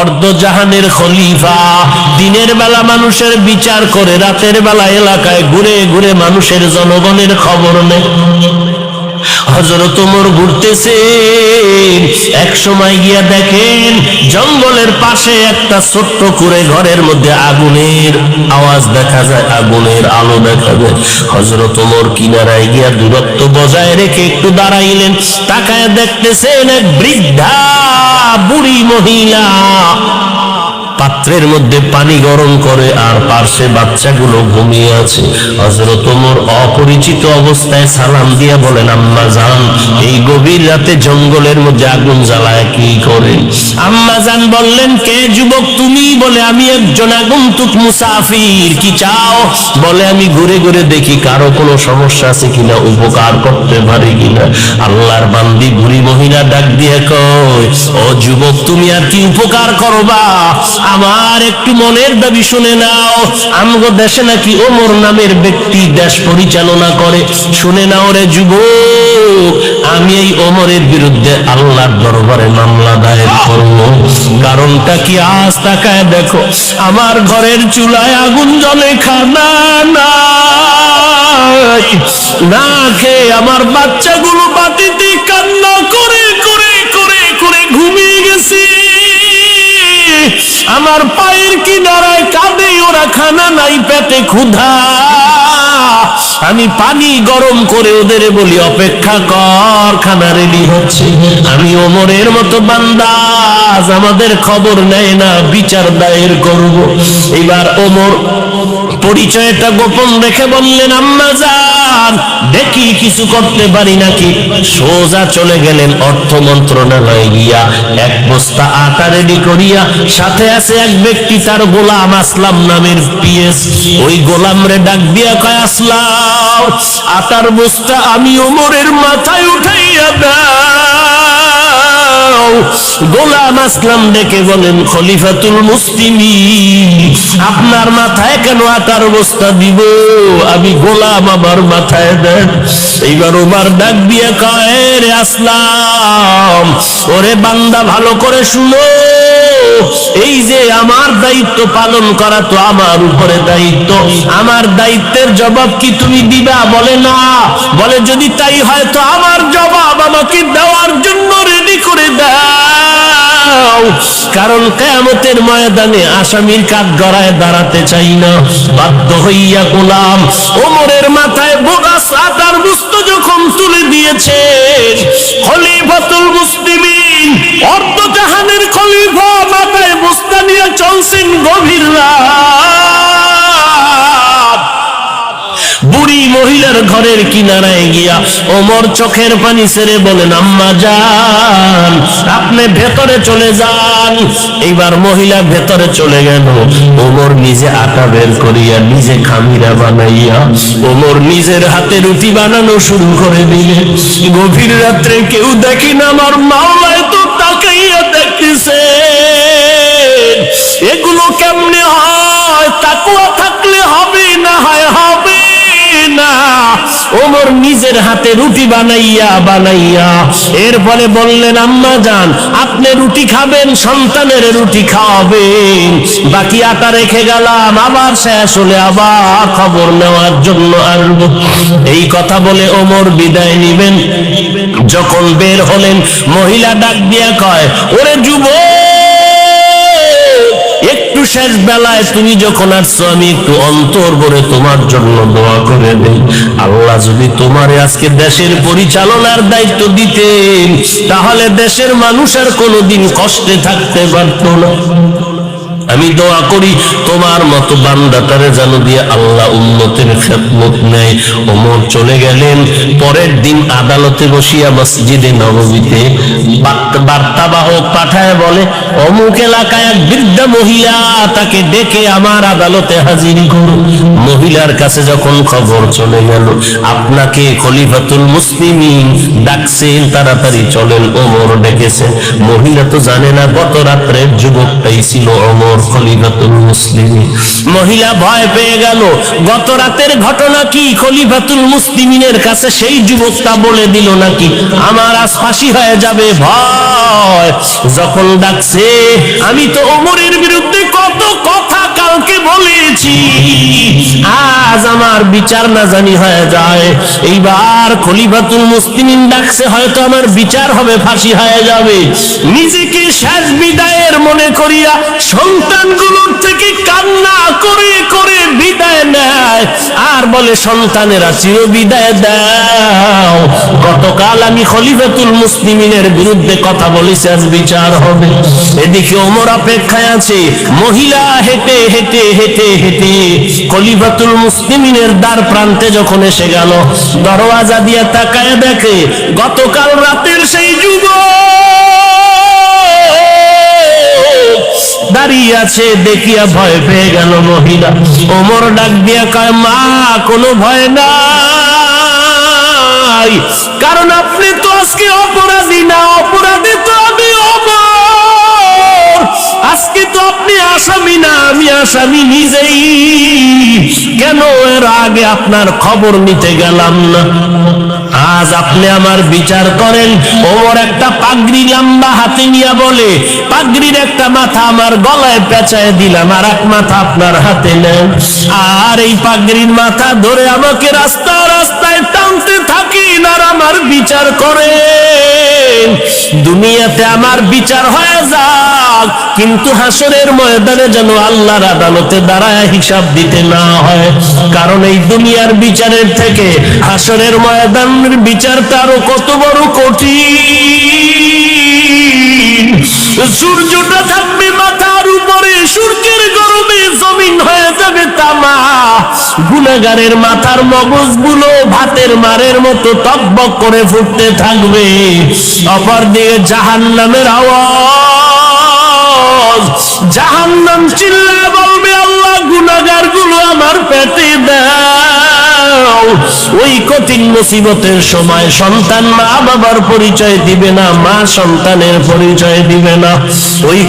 অর্ধ জাহানের খলিফা। দিনের বেলা মানুষের বিচার করে, রাতের বেলা এলাকায় ঘুরে ঘুরে মানুষের জনগণের খবর নেয়। হজরত ওমর ঘুরতেছে এক সময় গিয়া দেখেন জঙ্গলের পাশে একটা ছোট্ট করে ঘরের মধ্যে আগুনের আওয়াজ দেখা যায়, আগুনের আলো দেখা যায়। হজরত ওমর কিনারায় গিয়া দূরত্ব বজায় রেখে একটু দাঁড়াইলেন, তাকায় দেখতেছেন এক বৃদ্ধা বুড়ি মহিলা। পাত্রের মধ্যে পানি গরম করে আর পার্শ্বে বাচ্চাগুলো ঘুমিয়ে আছে। হজরত ওমর অপরিচিত অবস্থায় সালাম দিয়ে বলেন, আম্মা জান, এই গভীর রাতে জঙ্গলের মধ্যে আগুন জ্বালায় কি করেন আম্মা জান বললেন, কে যুবক তুমি? বলে, আমি একজন আগন্তুক মুসাফির। কি চাও? বলে, আমি ঘুরে ঘুরে দেখি কারও কোনো সমস্যা আছে কিনা, উপকার করতে পারি কিনা। আল্লাহর বান্দি বুড়ি মহিলা ডাক দিয়ে কয়, ও যুবক, তুমি আর কি উপকার করবা? আমার একটু মনের দাবি শুনে নাও। আমগো দেশে নাকি ওমর নামের ব্যক্তি দেশ পরিচালনা করে। শুনে নাও রে যুবক, আমি এই ওমরের বিরুদ্ধে আল্লাহর দরবারে মামলা দায়ের করব। কারণটা কি আজ তাকায় দেখো, আমার ঘরের চুলায় আগুন জলে খানা নাই। না খেয়ে আমার বাচ্চাগুলো বাতিতে কান্না আমার পায়ের কিনারায় কাঁদে ওরা খানা নাই পেটে ক্ষুধা। পানি গরম করে ওদের বলি, অপেক্ষা কর, খানা রেডি হচ্ছে। আমি ওমরের মতো বান্দাজ আমাদের খবর নেয় না, বিচার দায়ের করব। এবার ওমর পরিচয়টা গোপন রেখে বললেন, আম্মা যান দেখি কিছু করতে পারি নাকি? সোজা চলে গেলেন অর্থ মন্ত্রণালয়ে গিয়া। এক বস্তা আটা রেডি করিয়া, সাথে আছে এক ব্যক্তি তার গোলাম আসলাম নামের পিএস। ওই গোলাম রে ডাক দিয়া কয়, আসলাম। আটার বস্তা আমি ওমরের মাথায় উঠাইয়া দাও। গোলাম আসলাম ডেকে বলেন, খলিফাতুল মুসলিমি, আপনার মাথায় কেন আটার বস্তা দিব? আমি গোলাম আমার মাথায় দেন। এইবার ওমার ডাক দিয়ে কয় রে আসলাম, ওরে বান্দা ভালো করে শুনো, এই আমার দায়িত্ব পালন করা তো আমার উপরে দায়িত্ব। আমার দায়িত্বের জবাব কি তুমি দিবা? বলে না। বলে যদি তাই হয় তো আমার জবাব আমাকে দেওয়ার জন্য রেডি করে দাও। কারণ কেয়ামতের ময়দানে আসামির কাঠ গড়ায় দাঁড়াতে চাই না। বাধ্য হইয়া গোলাম ওমরের মাথায় বোগাস সাদার বুস্তু যখন তুলে দিয়েছে খলিফাতুল মুসলিমিন নিয়ে গভীর বুড়ি মহিলার ঘরের কিনারায় গিয়া ওমর চোখের পানি ছেড়ে বলেন, আম্মা যান আপনি ভেতরে চলে যান। এইবার মহিলা ভেতরে চলে গেল। ওমর নিজে আটা বের করিয়া নিজে খামিরা বানাইয়া ওমর নিজের হাতে রুটি বানানো শুরু করে দিলে। গভীর রাত্রে কেউ দেখি না, আমার মাওলায় তো তাকাইয়া দেখতেছে। এগুলো কেমনে হয়? তাকুয়া থাকলে হবে না হয়? হবে না। ওমর নিজের হাতে রুটি বানাইয়া বানাইয়া এরপরে বললেন, আম্মা যান আপনি রুটি খাবেন, সন্তানের রুটি খাওয়াবেন। বাকি আটা রেখে গেলাম, আবার শেষ হলে আবার খবর নেওয়ার জন্য আসব। এই কথা বলে ওমর বিদায় নিবেন। যখন বের হলেন, মহিলা ডাক দিয়া কয়, ওরে যুবক শেষ বেলায় তুমি যখন আসছো, আমি একটু অন্তর করে তোমার জন্য দোয়া করে দেই। আল্লাহ যদি তোমার আজকে দেশের পরিচালনার দায়িত্ব দিতেন, তাহলে দেশের মানুষ আর কোনোদিন কষ্টে থাকতে পারত না। আমি দোয়া করি, তোমার মতো বান্দাতারে যেন দিয়ে আল্লাহ উন্নতের খেদমত নেয় ওমর চলে গেলেন। পরের দিন আদালতে বসিয়া মসজিদে নবমীতে বার্তাবাহক পাঠায় বলে, অমুক এলাকায় এক বৃদ্ধা মহিলা, তাকে ডেকে আমার আদালতে হাজির করো মহিলার কাছে যখন খবর চলে গেল, আপনাকে খলিফাতুল মুসলিমিন ডাকছেন, তাড়াতাড়ি চলেন। ওমর ডেকেছেন মহিলা তো জানে না, গত রাত্রের যুবকটাই ছিল অমর খলিফাতুল মুসলিমিন। মহিলা ভয় পেয়ে গেল, গত রাতের ঘটনা কি? খলিফাতুল মুসলিমিনের কাছে সেই যুবকটা বলে দিল নাকি, আমার আজ ফাঁসি হয়ে যাবে ভয়। যখন ডাকছে, আমি তো ওমরের বিরুদ্ধে কত কথা কালকে বলেছি, আজ আমার বিচার না জানি হয়ে যায়। এইবার খলিফাতুল মুসলিমিন ডাকছে, হয়তো আমার বিচার হবে, ফাঁসি হয়ে যাবে। নিজেকে শেষ বিদায়ের মনে করিয়া সন্তানগুলোর থেকে কান্না করে করে বিদায় নেয় আর বলে, সন্তানেরা চির বিদায় দাও। গতকাল আমি খলিফাতুল মুসলিমিনের বিরুদ্ধে কথা বলেছি, আজ বিচার হবে। এদিকে ওমর অপেক্ষায় আছে, মহিলা হেঁটে হেঁটে হেঁটে হেঁটে খলিফাতুল মুসলিমিনের দ্বার প্রান্তে যখন এসে গেল, দরওয়াজা দিয়ে তাকায় দেখে, গতকাল রাতের সেই যুবক আছে দেখিয়া ভয় পেয়ে গেল মহিলা। ওমর ডাক দিয়া কয়, মা, কোনো ভয় নাই। কারণ আপনি তো আজকে অপরাধী না, অপরাধী তো আমি অমর। আজকে তো আপনি আসামি না, আমি আসামি নিজেই। কেন এর আগে আপনার খবর নিতে গেলাম না? আজ আপনি আমার বিচার করেন। ওমর একটা পাগড়ি লম্বা হাতে নিয়ে বলে, পাগড়ির একটা মাথা আমার গলায় পেঁচায় দিলাম, আর এক মাথা আপনার হাতে নেন আর এই পাগড়ির মাথা ধরে আমাকে রাস্তা রাস্তায় টানতে থাকেন, আর আমার বিচার করেন। দুনিয়াতে আমার বিচার হয়ে যাক, কিন্তু হাসরের ময়দানে যেন আল্লাহর আদালতে দাঁড়ায় হিসাব দিতে না হয়। কারণ এই দুনিয়ার বিচারের থেকে হাসরের ময়দানের বিচার আরও কত বড় কঠিন। সূর্যটা থাকবে উপরে সূর্যের গরমে জমিন হয়ে যাবে তামা। গুনাগারের মাথার মগজগুলো ভাতের মারের মতো টকবক করে ফুটতে থাকবে। অপর দিকে জাহান নামের আওয়াজ। জাহান নাম চিল্লায় বলবে, আল্লাহ গুনাগারগুলো আমার পেটে দাও। ওই কঠিন মুসিবতের সময় সন্তান মা বাবার পরিচয় দিবে না, মা সন্তানের পরিচয় দিবে না। ওই